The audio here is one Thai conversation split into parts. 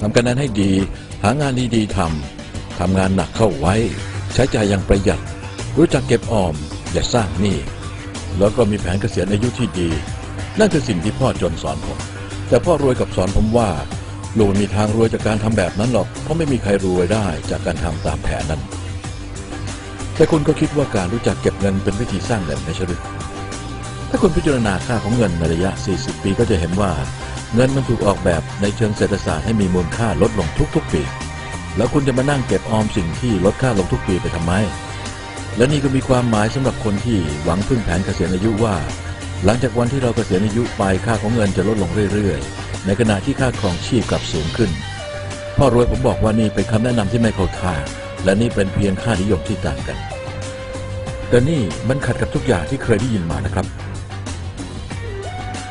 ทำคะแนนให้ดี หางานดีๆทำทำงานหนักเข้าไว้ ใช้จ่ายอย่างประหยัด รู้จักเก็บออม อย่าสร้างหนี้แล้วก็มีแผนเกษียณอายุที่ดี นั่นคือสิ่งที่พ่อจนสอนผม แต่พ่อรวยกับสอนผมว่าลูกม่มีทางรวยจากการทำแบบนั้นหรอก เพราะไม่มีใครรวยได้จากการทำตามแผนนั้น แต่คุณก็คิดว่าการรู้จักเก็บเงินเป็นวิธีสร้างเงินไม่ใช่หรือถ้าคุณพิจารณาค่าของเงินในระยะ 40 ปีก็จะเห็นว่า เงินมันถูกออกแบบในเชิงเศรษฐศาสตร์ให้มีมูลค่าลดลงทุกๆปี แล้วคุณจะมานั่งเก็บออมสิ่งที่ลดค่าลงทุกปีไปทำไม และนี่ก็มีความหมายสำหรับคนที่หวังพึ่งแผนเกษียณอายุว่า หลังจากวันที่เราเกษียณอายุไปค่าของเงินจะลดลงเรื่อยๆ ในขณะที่ค่าครองชีพกลับสูงขึ้น พ่อรวยผมบอกว่านี่เป็นคำแนะนำที่ไม่เข้าท่า และนี่เป็นเพียงค่านิยมที่ต่างกัน แต่นี่มันขัดกับทุกอย่างที่เคยได้ยินมานะครับ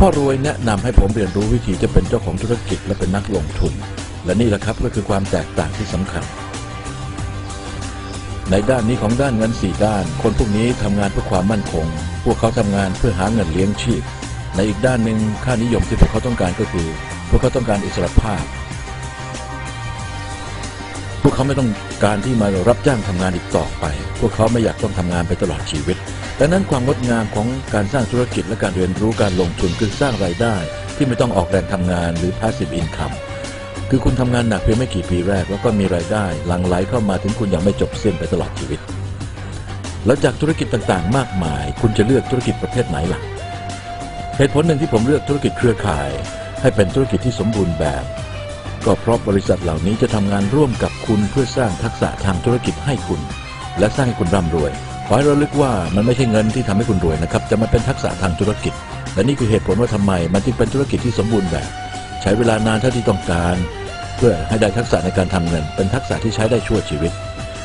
พ่อรวยแนะนำให้ผมเรียนรู้วิธีจะเป็นเจ้าของธุรกิจและเป็นนักลงทุน และนี่แหละครับก็คือความแตกต่างที่สำคัญ ในด้านนี้ของด้านเงินสี่ด้าน คนพวกนี้ทำงานเพื่อความมั่นคง พวกเขาทำงานเพื่อหาเงินเลี้ยงชีพ ในอีกด้านหนึ่งค่านิยมที่พวกเขาต้องการก็คือ พวกเขาต้องการอิสรภาพ วกเขาไม่ต้องการที่มารับจ้างทำงานอีกต่อไป พวกเขาไม่อยากต้องทำงานไปตลอดชีวิต ดังนั้นความงดงามของการสร้างธุรกิจและการเรียนรู้การลงทุนคือสร้างรายได้ ที่ไม่ต้องออกแรงทำงานหรือ passive income คือคุณทำงานหนักเพียงไม่กี่ปีแรก แล้วก็มีรายได้หลั่งไหลเข้ามาถึงคุณยังไม่จบสิ้นไปตลอดชีวิต แล้วจากธุรกิจต่างๆ มากมาย คุณจะเลือกธุรกิจประเภทไหนล่ะเหตุผลหนึ่งที่ผมเลือกธุรกิจเครือข่าย ให้เป็นธุรกิจที่สมบูรณ์แบบ ก็เพราะบริษัทเหล่านี้จะทำงานร่วมกับคุณเพื่อสร้างทักษะทางธุรกิจให้คุณ และสร้างให้คุณร่ำรวยขอให้เระลึกว่ามันไม่ใช่เงินที่ทำให้คุณรวยนะครับจะมาเป็นทักษะทางธุรกิจ และนี่คือเหตุผลว่าทำไมมันจึงเป็นธุรกิจที่สมบูรณ์แบบ ใช้เวลานานเท่าที่ต้องการ เพื่อให้ได้ทักษะในการทำเงิน เป็นทักษะที่ใช้ได้ชั่วชีวิต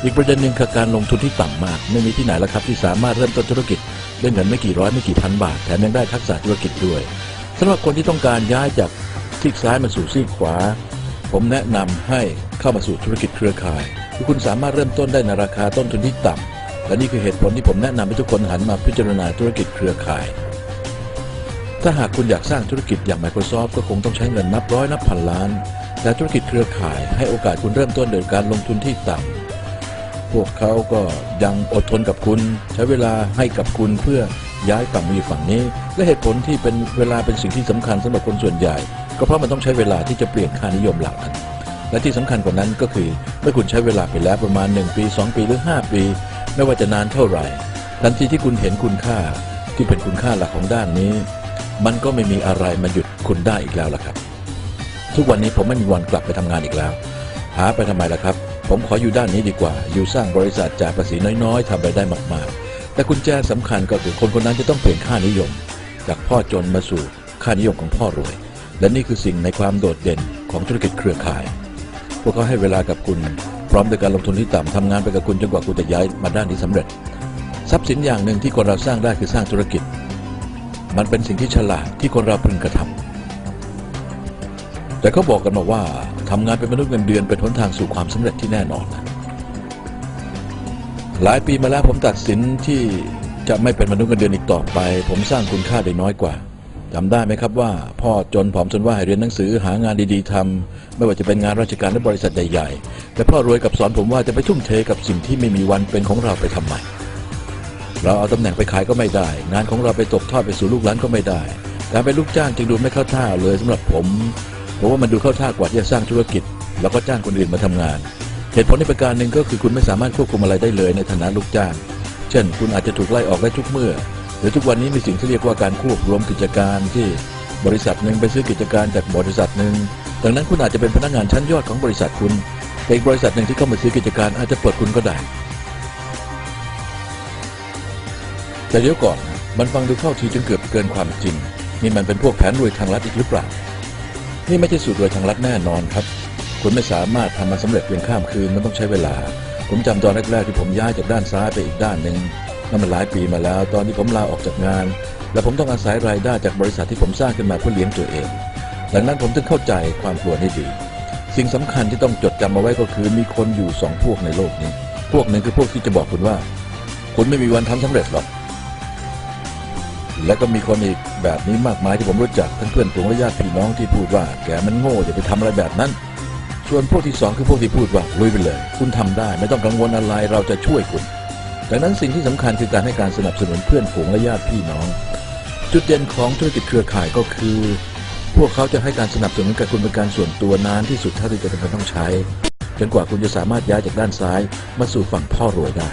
อีกประเด็นหนึ่งคือการลงทุนที่ต่ำมาก ไม่มีที่ไหนแล้วครับที่สามารถเริ่มต้นธุรกิจด้วยเงินไม่กี่ร้อยไม่กี่พันบาทแถมยังได้ทักษะธุรกิจด้วยสำหรับคนที่ต้องการย้ายจากซีกซ้ายมาสู่ซีกขวา ผมแนะนำให้เข้ามาสู่ธุรกิจเครือข่ายที่คุณสามารถเริ่มต้นได้ในราคาต้นทุนที่ต่ำและนี่คือเหตุผลที่ผมแนะนำให้ทุกคนหันมาพิจารณาธุรกิจเครือข่าย ถ้าหากคุณอยากสร้างธุรกิจอย่าง Microsoft ก็คงต้องใช้เงินนับร้อยนับพันล้าน แต่ธุรกิจเครือข่าย ให้โอกาสคุณเริ่มต้นโดยการลงทุนที่ต่ำพวกเขาก็ยังอดทนกับคุณ ใช้เวลาให้กับคุณเพื่อย้ายฝั่งมาอยู่ฝั่งนี้ และเหตุผลที่เป็นเวลาเป็นสิ่งที่สำคัญสำหรับคนส่วนใหญ่ ก็เพราะมันต้องใช้เวลาที่จะเปลี่ยนค่านิยมเหล่านั้น และที่สำคัญกว่านั้นก็คือเมื่อคุณใช้เวลาไปแล้วประมาณ 1 ปี 2 ปีหรือ 5 ปี ไม่ว่าจะนานเท่าไหร่ ทันทีที่คุณเห็นคุณค่าที่เป็นคุณค่าหลักของด้านนี้ มันก็ไม่มีอะไรมาหยุดคุณได้อีกแล้วล่ะครับ ทุกวันนี้ผมไม่มีวันกลับไปทำงานอีกแล้ว หาไปทำไมล่ะครับ ผมขออยู่ด้านนี้ดีกว่า อยู่สร้างบริษัทจ่ายภาษีน้อยๆทำรายได้มากๆ แต่กุญแจสำคัญก็คือคนคนนั้นจะต้องเปลี่ยนค่านิยม จากพ่อจนมาสู่ค่านิยมของพ่อรวย และนี่คือสิ่งในความโดดเด่นของธุรกิจเครือข่าย พวกเขาให้เวลากับคุณ พร้อมด้วยการลงทุนที่ต่ำทำงานไปกับคุณจนกว่าคุณจะย้ายมาด้านที่สำเร็จ ทรัพย์สินอย่างหนึ่งที่คนเราสร้างได้คือสร้างธุรกิจ มันเป็นสิ่งที่ฉลาดที่คนเราพึงกระทำแต่เขาบอกกันมาว่าทำงานเป็นมนุษย์เงินเดือนเป็นหนทางสู่ความสำเร็จที่แน่นอนนะหลายปีมาแล้วผมตัดสินที่จะไม่เป็นมนุษย์เงินเดือนอีกต่อไป ผมสร้างคุณค่าได้น้อยกว่า จำได้ไหมครับว่า พ่อจนผอมจนว่าให้เรียนหนังสือหางานดีๆทำไม่ว่าจะเป็นงานราชการและบริษัทใหญ่ๆแต่พ่อรวยกับสอนผมว่าจะไปทุ่มเทกับสิ่งที่ไม่มีวันเป็นของเราไปทำไมเราเอาตำแหน่งไปขายก็ไม่ได้ งานของเราไปตกทอดไปสู่ลูกหลานก็ไม่ได้ การเป็นลูกจ้างจึงดูไม่เข้าท่าเลยสำหรับผมผมว่ามันดูเข้าท่ากว่าที่จะสร้างธุรกิจ แล้วก็จ้างคนอื่นมาทำงาน เหตุผลในประการหนึ่งก็คือคุณไม่สามารถควบคุมอะไรได้เลยในฐานะลูกจ้าง เช่น คุณอาจจะถูกไล่ออกได้ทุกเมื่อ หรือทุกวันนี้มีสิ่งที่เรียกว่าการควบรวมกิจการที่บริษัทหนึ่งไปซื้อกิจการจากบริษัทหนึ่งดังนั้นคุณอาจจะเป็นพนักงานชั้นยอดของบริษัทคุณ แต่อีกบริษัทหนึ่งที่เข้ามาซื้อกิจการอาจจะเปิดคุณก็ได้ แต่เดี๋ยวก่อนมันฟังดูเข้าทีจนเกือบเกินความจริง นี่มันเป็นพวกแผนรวยทางลัดอีกหรือเปล่า นี่ไม่ใช่สูตรรวยทางลัดแน่นอนครับ คุณไม่สามารถทำมันสำเร็จเพียงข้ามคืนมันต้องใช้เวลา ผมจำตอนแรกๆที่ผมย้ายจากด้านซ้ายไปอีกด้านหนึ่ง นั่นมันหลายปีมาแล้ว ตอนที่ผมลาออกจากงาน และผมต้องอาศัยรายได้จากบริษัทที่ผมสร้างขึ้นมาเพื่อเลี้ยงตัวเอง ดังนั้นผมจึงเข้าใจความกลัวนี้ดี สิ่งสำคัญที่ต้องจดจำเอาไว้ก็คือมีคนอยู่สองพวกในโลกนี้ พวกหนึ่งคือพวกที่จะบอกคุณว่า คุณไม่มีวันทำสำเร็จหรอก และก็มีคนอีกแบบนี้มากมายที่ผมรู้จักทั้งเพื่อนฝูงและญาติพี่น้องที่พูดว่า แกมันโง่อย่าไปทำอะไรแบบนั้น ส่วนพวกที่สองคือพวกที่พูดว่าลุยไปเลย คุณทำได้ ไม่ต้องกังวลอะไรเราจะช่วยคุณ ดังนั้นสิ่งที่สำคัญคือการให้การสนับสนุนเพื่อนฝูงและญาติพี่น้อง จุดเด่นของธุรกิจเครือข่ายก็คือ พวกเขาจะให้การสนับสนุนกับคุณเป็นการส่วนตัวนานที่สุดเท่าที่จะเป็นต้องใช้จนกว่าคุณจะสามารถย้ายจากด้านซ้ายมาสู่ฝั่งพ่อรวยได้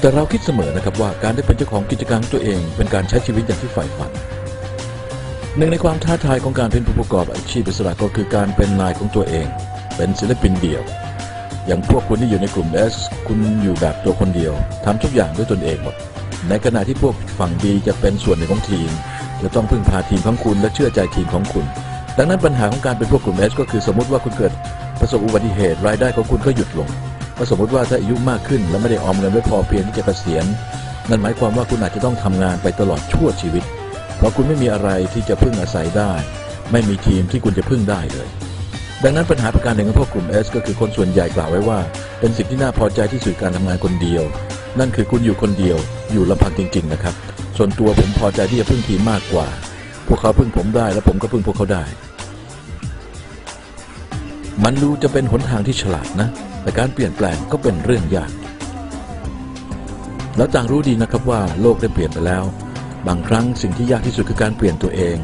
แต่เราคิดเสมอนะครับว่าการได้เป็นเจ้าของกิจการตัวเอง เป็นการใช้ชีวิตอย่างที่ใฝ่ฝัน หนึ่งในความท้าทายของการเป็นผู้ประกอบอาชีพอิสระก็คือการเป็นนายของตัวเอง เป็นศิลปินเดี่ยว อย่างพวกคุณที่อยู่ในกลุ่ม S คุณอยู่แบบตัวคนเดียวทำทุกอย่างด้วยตนเองหมด ในขณะที่พวกฝั่ง B จะเป็นส่วนหนึ่งของทีม จะต้องพึ่งพาทีมของคุณและเชื่อใจทีมของคุณ ดังนั้นปัญหาของการเป็นพวกกลุ่ม S ก็คือสมมติว่าคุณเกิดประสบอุบัติเหตุรายได้ของคุณก็หยุดลงก็สมมติว่าถ้าอายุมากขึ้นและไม่ได้ออมเงินไว้พอเพียงที่จะเกษียณนั่นหมายความว่าคุณอาจจะต้องทำงานไปตลอดชั่วชีวิต เพราะคุณไม่มีอะไรที่จะพึ่งอาศัยได้ ไม่มีทีมที่คุณจะพึ่งได้เลย ดังนั้นปัญหาประการหนึ่งของพวกกลุ่ม S ก็คือคนส่วนใหญ่กล่าวไว้ว่า เป็นสิ่งที่น่าพอใจที่สุดการทำงานคนเดียว นั่นคือคุณอยู่คนเดียว อยู่ลำพังจริง ๆ นะครับ ส่วนตัวผมพอใจที่จะพึ่งทีมมากกว่า พวกเขาพึ่งผมได้และผมก็พึ่งพวกเขาได้ มันดูจะเป็นหนทางที่ฉลาดนะ แต่การเปลี่ยนแปลงก็เป็นเรื่องยาก แล้วต่างรู้ดีนะครับว่าโลกได้เปลี่ยนไปแล้ว บางครั้งสิ่งที่ยากที่สุดคือการเปลี่ยนตัวเอง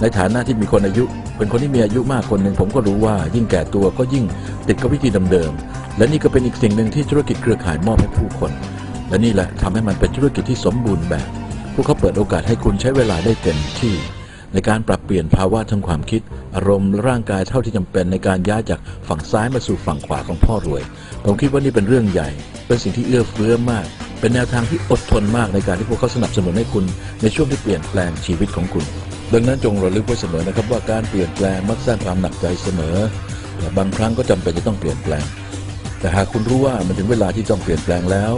ในฐานะที่มีคนอายุ เป็นคนที่มีอายุมากคนหนึ่งผมก็รู้ว่ายิ่งแก่ตัวก็ยิ่งติดกับวิธีเดิมๆและนี่ก็เป็นอีกสิ่งหนึ่งที่ธุรกิจเครือข่ายมอบให้ผู้คน และนี่แหละทำให้มันเป็นธุรกิจที่สมบูรณ์แบบ พวกเขาเปิดโอกาสให้คุณใช้เวลาได้เต็มที่ ในการปรับเปลี่ยนภาวะทางความคิด อารมณ์และร่างกายเท่าที่จำเป็นในการย้ายจากฝั่งซ้ายมาสู่ฝั่งขวาของพ่อรวย ผมคิดว่านี่เป็นเรื่องใหญ่ เป็นสิ่งที่เอื้อเฟื้อมาก เป็นแนวทางที่อดทนมากในการที่พวกเขาสนับสนุนให้คุณ ในช่วงที่เปลี่ยนแปลงชีวิตของคุณ ดังนั้นจงระลึกไว้เสมอนะครับว่าการเปลี่ยนแปลงมักสร้างความหนักใจเสมอและบางครั้งก็จำเป็นจะต้องเปลี่ยนแปลง แต่หากคุณรู้ว่ามันถึงเวลาที่ต้องเปลี่ยนแปลงแล้ว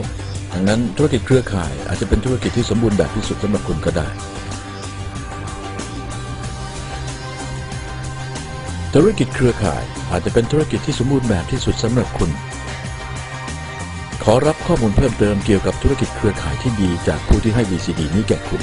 ดังนั้นธุรกิจเครือข่ายอาจจะเป็นธุรกิจที่สมบูรณ์แบบที่สุดสำหรับคุณก็ได้ธุรกิจเครือข่ายอาจจะเป็นธุรกิจที่สมบูรณ์แบบที่สุดสำหรับคุณ ขอรับข้อมูลเพิ่มเติมเกี่ยวกับธุรกิจเครือข่ายที่ดีจากผู้ที่ให้ VCD นี้แก่คุณ